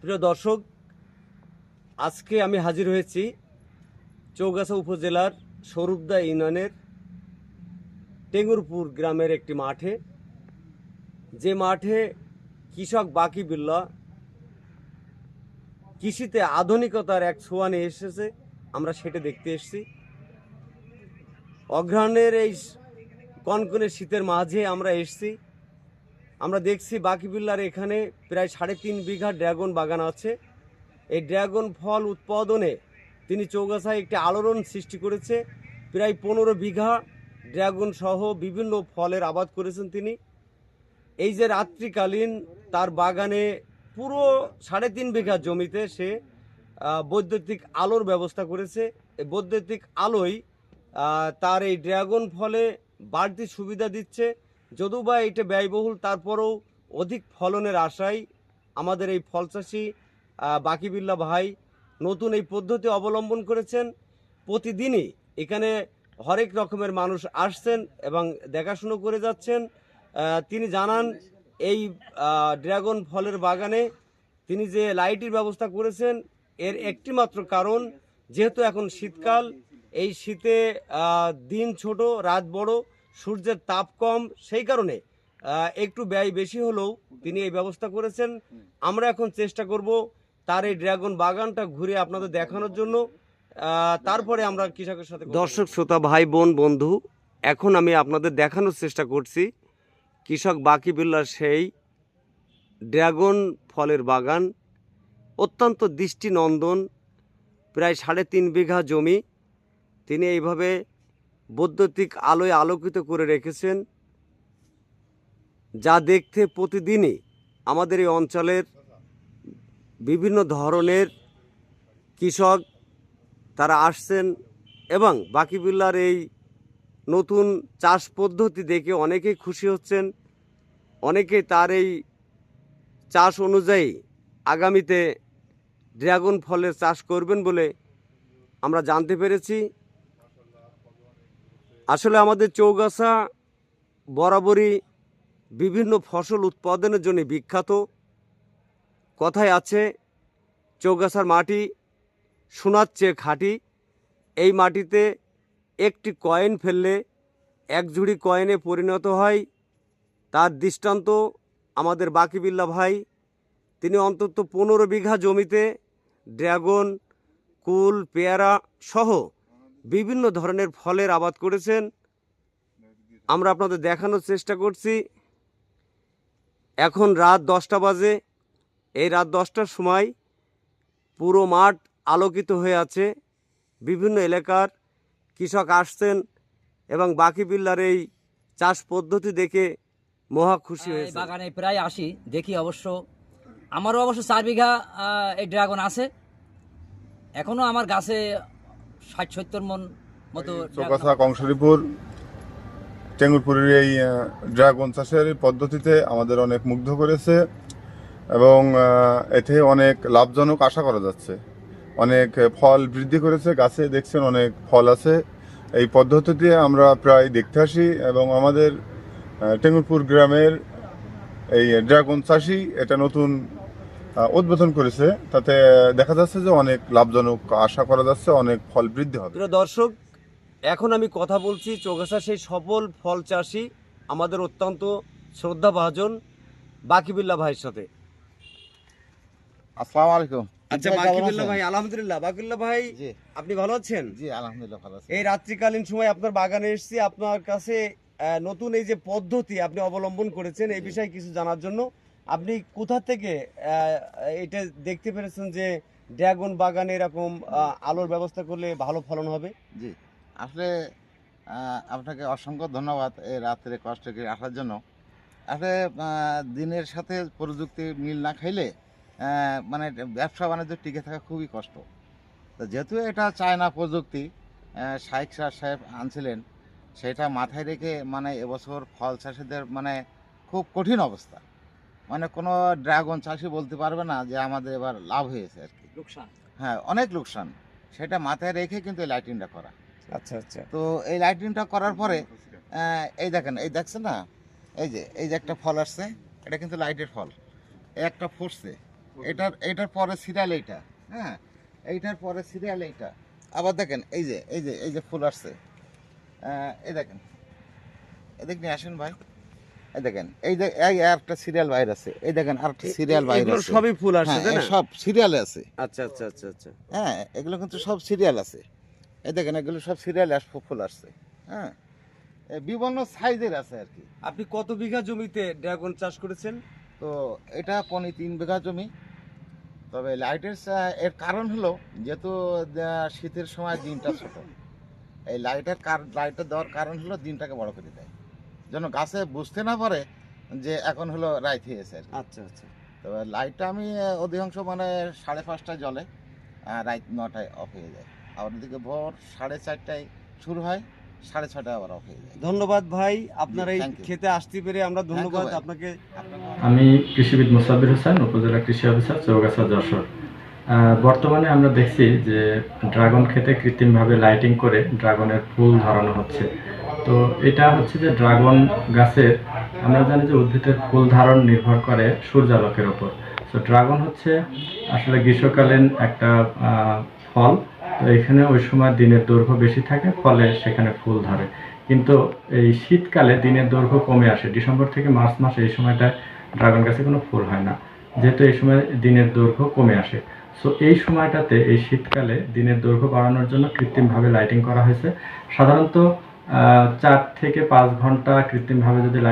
প্রিয় দর্শক, আজকে আমি হাজির হয়েছি চৌগাছা উপজেলার স্বরূপদা ইউনিয়নের টেঙ্গুরপুর গ্রামের একটি মাঠে। যে মাঠে কৃষক বাকি বিল্লা কৃষিতে আধুনিকতার এক ছোঁয়া নিয়ে এসেছে, আমরা সেটা দেখতে এসেছি। অগ্রহণের এই কনকনে শীতের মাঝে আমরা এসেছি। আমরা দেখছি বাকিবিল্লার এখানে প্রায় সাড়ে তিন বিঘা ড্রাগন বাগান আছে। এই ড্রাগন ফল উৎপাদনে তিনি চৌগাছায় একটি আলোড়ন সৃষ্টি করেছে। প্রায় পনেরো বিঘা ড্রাগন সহ বিভিন্ন ফলের আবাদ করেছেন তিনি। এই যে রাত্রিকালীন তার বাগানে পুরো সাড়ে তিন বিঘা জমিতে সে বৈদ্যুতিক আলোর ব্যবস্থা করেছে। এই বৈদ্যুতিক আলোয় তার এই ড্রাগন ফলে বাড়তি সুবিধা দিচ্ছে। যদিও বা এটা ব্যয়বহুল, তারপরেও অধিক ফলনের আশায় আমাদের এই ফল চাষি বাকিবিল্লা ভাই নতুন এই পদ্ধতি অবলম্বন করেছেন। প্রতিদিনই এখানে হরেক রকমের মানুষ আসছেন এবং দেখাশুনো করে যাচ্ছেন। তিনি জানান, এই ড্রাগন ফলের বাগানে তিনি যে লাইটের ব্যবস্থা করেছেন, এর একটি মাত্র কারণ যেহেতু এখন শীতকাল, এই শীতে দিন ছোট, রাত বড় সূর্যের তাপ কম, সেই কারণে একটু ব্যয় বেশি হলেও তিনি এই ব্যবস্থা করেছেন। আমরা এখন চেষ্টা করব তার এই ড্রাগন বাগানটা ঘুরে আপনাদের দেখানোর জন্য। তারপরে আমরা কৃষকের সাথে দর্শক, শ্রোতা, ভাই, বোন, বন্ধু, এখন আমি আপনাদের দেখানোর চেষ্টা করছি। কৃষক বাকি বিল্লার সেই ড্রাগন ফলের বাগান, অত্যন্ত দৃষ্টিনন্দন, প্রায় সাড়ে তিন বিঘা জমি। তিনি এইভাবে বৈদ্যুতিক আলোয় আলোকিত করে রেখেছেন, যা দেখতে প্রতিদিনই আমাদের এই অঞ্চলের বিভিন্ন ধরনের কৃষক, তারা আসছেন এবং বাকিবিল্লার এই নতুন চাষ পদ্ধতি দেখে অনেকেই খুশি হচ্ছেন। অনেকেই তার এই চাষ অনুযায়ী আগামীতে ড্রাগন ফলের চাষ করবেন বলে আমরা জানতে পেরেছি। আসলে আমাদের চৌগাছা বরাবরই বিভিন্ন ফসল উৎপাদনের জন্য বিখ্যাত। কথায় আছে, চৌগাছার মাটি সোনার চেয়ে খাঁটি। এই মাটিতে একটি কয়েন ফেললে এক ঝুড়ি কয়েনে পরিণত হয়। তার দৃষ্টান্ত আমাদের বাকিবিল্লা ভাই। তিনি অন্তত পনেরো বিঘা জমিতে ড্রাগন, কুল, পেয়ারা সহ বিভিন্ন ধরনের ফলের আবাদ করেছেন। আমরা আপনাদের দেখানোর চেষ্টা করছি। এখন রাত দশটা বাজে। এই রাত দশটার সময় পুরো মাঠ আলোকিত হয়ে আছে। বিভিন্ন এলাকার কৃষক আসছেন এবং বাকি বিল্লার এই চাষ পদ্ধতি দেখে মহা খুশি হয়েছে। বাগানে প্রায় আসি দেখি অবশ্য। আমারও অবশ্য চার বিঘা এই ড্রাগন আছে। এখনও আমার গাছে ষাট সত্তর মন মতো চৌকাছা কংসরিপুর টেঙ্গুরপুরের এই ড্রাগন চাষের পদ্ধতিতে আমাদের অনেক মুগ্ধ করেছে এবং এতে অনেক লাভজনক আশা করা যাচ্ছে। অনেক ফল বৃদ্ধি করেছে গাছে দেখছেন অনেক ফল আছে। এই পদ্ধতিতে আমরা প্রায় দেখতে আসি এবং আমাদের টেঙ্গুরপুর গ্রামের এই ড্রাগন চাষি এটা নতুন উদ্বোধন করেছে তাতে দেখা যাচ্ছে যে অনেক লাভজনক আশা করা যাচ্ছে অনেক ফল বৃদ্ধি হবে। প্রিয় দর্শক এখন আমি কথা বলছি চৌগাছা সেই সফল ফল চাষি আমাদের অত্যন্ত শ্রদ্ধাভাজন বাকিবিল্লা ভাইয়ের সাথে। আসসালামু আলাইকুম। আচ্ছা ভাই আলহামদুলিল্লাহ। বাকিবিল্লা ভাই আপনি ভালো আছেন? জি আলহামদুলিল্লাহ ভালো আছি। এই রাত্রিকালীন সময় আপনার বাগানে এসেছি আপনার কাছে আহ, নতুন এই যে পদ্ধতি আপনি অবলম্বন করেছেন এই বিষয়ে কিছু জানার জন্য। আপনি কোথা থেকে এটা দেখতে পেরেছেন যে ড্রাগন বাগানে এরকম আলোর ব্যবস্থা করলে ভালো ফলন হবে? জি। আসলে আপনাকে অসংখ্য ধন্যবাদ এই রাত্রে কষ্ট করে আসার জন্য। আসলে দিনের সাথে প্রযুক্তি মিল না খাইলে মানে ব্যবসা বাণিজ্য টিকে থাকা খুবই কষ্ট। তো যেহেতু এটা চায়না প্রযুক্তি শাইখ শাহ সাহেব আনছিলেন, সেটা মাথায় রেখে মানে এবছর ফল চাষিদের মানে খুব কঠিন অবস্থা। মানে কোনো ড্রাগন চাষি বলতে পারবে না যে আমাদের এবার লাভ হয়েছে আর কি। লোকসান? হ্যাঁ অনেক লোকসান। সেটা মাথায় রেখে কিন্তু এই লাইটিংটা করা। আচ্ছা আচ্ছা। তো এই লাইটিংটা করার পরে এই দেখেন এই দেখছেন না? এই যে এই যে একটা ফল আসছে এটা কিন্তু লাইটের ফল। এই একটা ফুটছে। এটার এটার পরে সিরিয়াল এইটা হ্যাঁ? এইটার পরে সিরিয়াল এইটা। আবার দেখেন এই যে এই যে এই যে ফুল আসছে। এই দেখেন। এদিক নিয়ে আসেন ভাই। এই দেখেন এই যে এই একটা সিরিয়াল বাইর আছে। এই দেখেন আর সিরিয়াল বাইর আছে। সবই ফুল আসছে হ্যাঁ তাই না? সব সিরিয়ালে আছে। আচ্ছা আচ্ছা আচ্ছা আচ্ছা। হ্যাঁ এগুলো কিন্তু সব সিরিয়াল আছে। এই দেখেন এগুলো সব সিরিয়াল আস ফুল আসছে। হ্যাঁ বিভিন্ন সাইজের আছে আর কি। আপনি কত বিঘা জমিতে ড্রাগন চাষ করেছেন? তো এটা পনি তিন বিঘা জমি। তবে লাইটের এর কারণ হলো যেহেতু শীতের সময় দিনটা ছোট। এই লাইটের কার লাইটের দেওয়ার কারণ হলো দিনটাকে বড় করে দেয়। যেন গাছে বুঝতে না পারে যে এখন হলো রাইত হয়েছে আর আচ্ছা আচ্ছা। তবে লাইটটা আমি অধিকাংশ মানে সাড়ে পাঁচটায় জ্বলে আর রাত নটায় অফ হয়ে যায়। আবার ওদিকে ভোর সাড়ে চারটায় শুরু হয় সাড়ে ছটায় আবার অফ হয়ে যায়। ধন্যবাদ ভাই আপনার এই খেতে আসতে পেরে আমরা ধন্যবাদ আপনাকে আমি কৃষিবিদ মুসাবির হোসেন উপজেলা কৃষি অফিসার চৌগাছা যশোর। বর্তমানে আমরা দেখছি যে ড্রাগন খেতে কৃত্রিমভাবে লাইটিং করে ড্রাগনের ফুল ধরানো হচ্ছে। তো এটা হচ্ছে যে ড্রাগন গাছের, আমরা জানি যে উদ্ভিদের ফুল ধারণ নির্ভর করে সূর্যালোকের ওপর। তো ড্রাগন হচ্ছে আসলে গ্রীষ্মকালীন একটা ফল। তো এখানে ওই সময় দিনের দৈর্ঘ্য বেশি থাকে, ফলে সেখানে ফুল ধরে। কিন্তু এই শীতকালে দিনের দৈর্ঘ্য কমে আসে। ডিসেম্বর থেকে মার্চ মাস এই সময়টায় ড্রাগন গাছে কোনো ফুল হয় না। যেহেতু এই সময় দিনের দৈর্ঘ্য কমে আসে। সো এই সময়টাতে, এই শীতকালে দিনের দৈর্ঘ্য বাড়ানোর জন্য কৃত্রিমভাবে লাইটিং করা হয়েছে। সাধারণত চার থেকে পাঁচ ঘণ্টা কৃত্রিমভাবে যদি লাইট